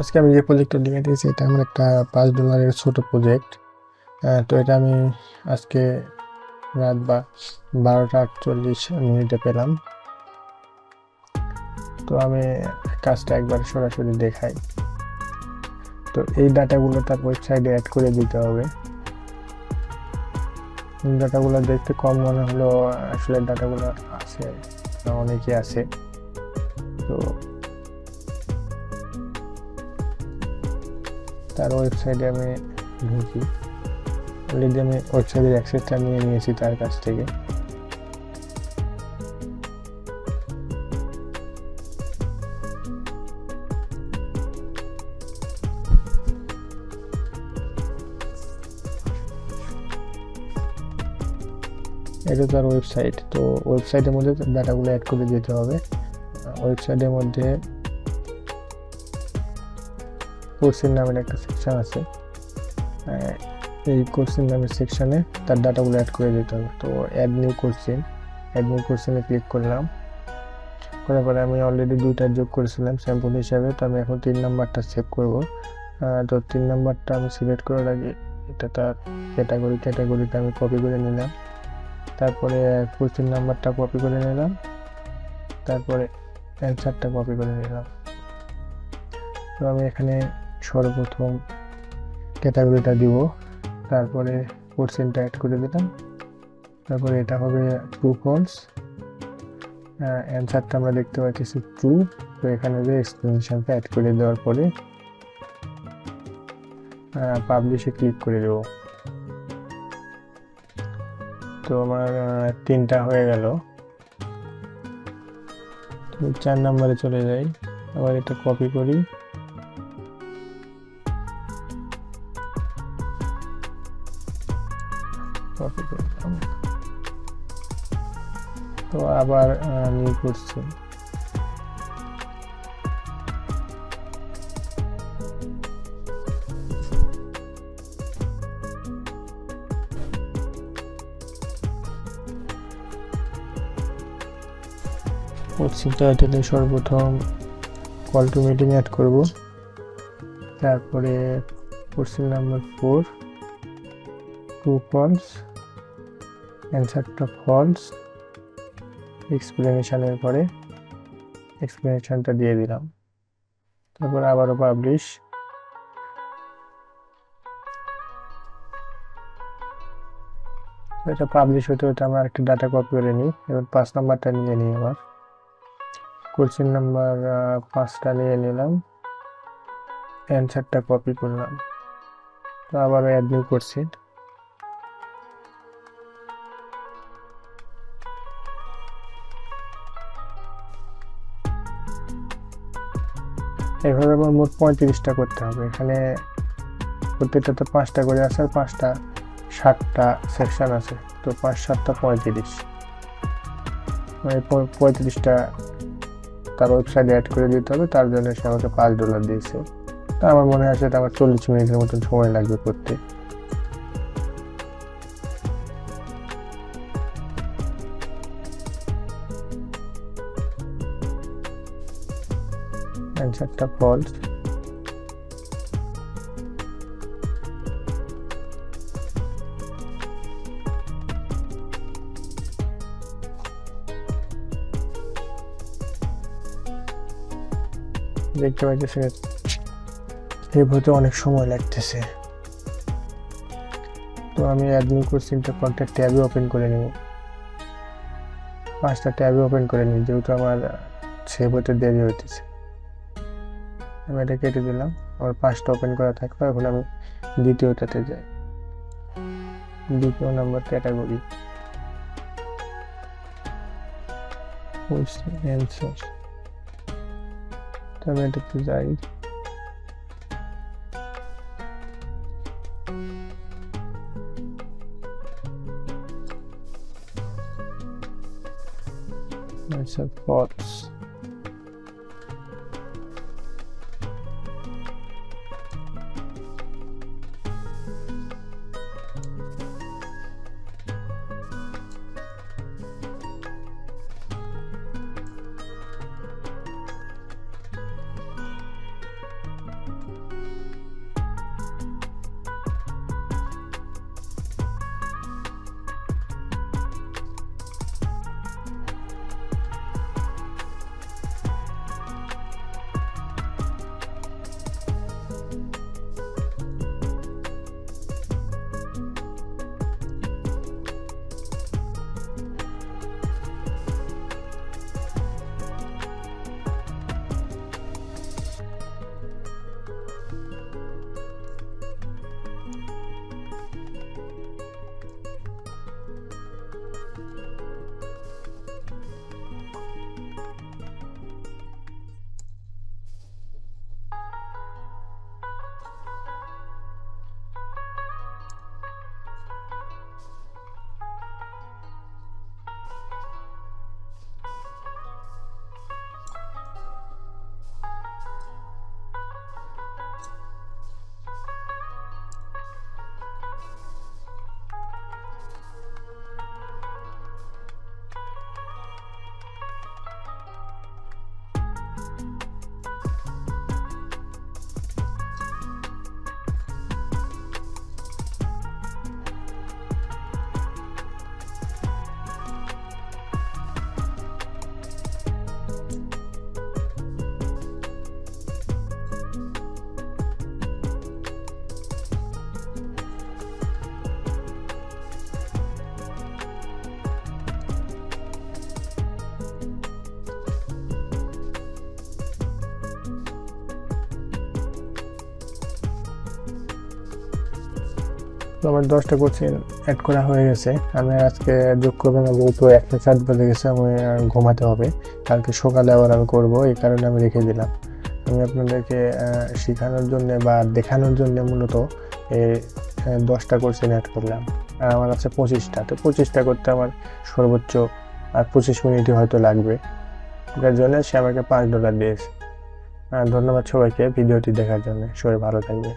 আজকে আমি যে প্রজেক্টটা লিখে দিয়েছি এটা আমার একটা পাঁচ ডলারের ছোট প্রজেক্ট তো এটা আমি আজকে রাত বা বারোটা আটচল্লিশ মিনিটে পেলাম। তো আমি কাজটা একবার সরাসরি দেখাই। তো এই ডাটাগুলো তার ওয়েবসাইটে অ্যাড করে দিতে হবে। ডাটাগুলো দেখতে কম মনে হলো আসলে ডাটাগুলো আছে, অনেকই আছে। তো তার ওয়েবসাইটে আমি ঢুকি। অলরেডি আমি ওয়েবসাইটের অ্যাক্সেসটা নিয়ে নিয়েছি তার কাছ থেকে। এটা তার ওয়েবসাইট তো ওয়েবসাইটের মধ্যে ডাটাগুলো অ্যাড করে দিতে হবে। ওয়েবসাইটের মধ্যে কোর্সের নামের একটা সেকশন আছে। এই কোর্সের নামের সেকশানে তার ডাটাগুলো অ্যাড করে দিতে হবে। তো অ্যাড নিউ কোর্সিন অ্যাড নিউ কোর্সিনে ক্লিক করলাম। করার পরে আমি অলরেডি দুইটা যোগ করেছিলাম স্যাম্পল হিসাবে, তো আমি এখন তিন নাম্বারটা সেভ করব। তো তিন নাম্বারটা আমি সিলেক্ট করার আগে এটা তার ক্যাটাগরি ক্যাটাগরিটা আমি কপি করে নিলাম। তারপরে কোশ্চেন নাম্বারটা কপি করে নিলাম। তারপরে অ্যান্সারটা কপি করে নিলাম। তো আমি এখানে সর্বপ্রথম ক্যাটাগরিটা দিব। তারপরে কোশ্চেনটা অ্যাড করে দিলাম তারপরে এটা হবে ট্রু ফলস অ্যান্সারটা আমরা দেখতে পাচ্ছি ট্রু তো এখানে যে এক্সপ্লেনেশনটা অ্যাড করে দেওয়ার পরে পাবলিশে ক্লিক করে দেবো। তো আমার তিনটা হয়ে গেল। চার নম্বরে চলে যাই। আবার এটা কপি করি। কপি করলাম তো আবার নিউ করছি কোচিংটা এটাতে সর্বপ্রথম কল টু মিটিং অ্যাড করব। তারপরে question number four two false অ্যান্সারটা ফলস এক্সপ্লেনেশনের পরে এক্সপ্লেনেশনটা দিয়ে দিলাম। তারপর আবারও পাবলিশ এটা পাবলিশ হতে হতে আমরা একটা ডাটা কপি করে নিই। এবার পাঁচ নাম্বারটা নিয়ে নিই আবার কোশ্চেন নাম্বার পাঁচটা নিয়ে নিলাম। অ্যান্সারটা কপি করলাম। তো আবার অ্যাড নিউ করছি। এভাবে আমার মোট পঁয়ত্রিশটা করতে হবে। এখানে প্রত্যেকটা তো পাঁচটা করে আছে, আর পাঁচটা, সাতটা সেকশান আছে, তো পাঁচ, সাতটা, পঁয়ত্রিশ। মানে পঁয়ত্রিশটা তার ওয়েবসাইটে অ্যাড করে দিতে হবে, তার জন্য সে আমাকে পাঁচ ডলার দিয়েছে। তা আমার মনে হয় সেটা আমার চল্লিশ মিনিটের মতন সময় লাগবে করতে। অ্যান্সারটা ফলস দেখতে পাইতেছেন, এই বইতে অনেক সময় লাগতেছে। তো আমি অ্যাডমিন কোর্সিংটা কন্ট্যাক্ট ট্যাবে ওপেন করে নেব। পাঁচটা ট্যাবে ওপেন করে নিই যেহেতু আমার সেভ হতে দেরি হইতেছে। আমি এটা কেটে দিলাম। আমার পাঁচটা ওপেন করা থাকবে এখন আমি দ্বিতীয়টাতে যাই। দ্বিতীয় নম্বর ক্যাটাগরি অ্যান্সার তবে এটাতে যাই। আচ্ছা পথস তো আমার দশটা কোচিং অ্যাড করা হয়ে গেছে। আমি আজকে যোগ করব না, যেহেতু একটা চার বেজে গেছে, আমি ঘুমাতে হবে। কালকে সকালে আবার আমি করব, এই কারণে আমি রেখে দিলাম। আমি আপনাদেরকে শেখানোর জন্য বা দেখানোর জন্য মূলত এই দশটা কোচিং অ্যাড করলাম। আর আমার আছে পঁচিশটা। তো পঁচিশটা করতে আমার সর্বোচ্চ, আর পঁচিশ মিনিটই হয়তো লাগবে। যার জন্য সে আমাকে পাঁচ ডলার দিয়েছে। ধন্যবাদ সবাইকে ভিডিওটি দেখার জন্য। সবাই ভালো থাকবে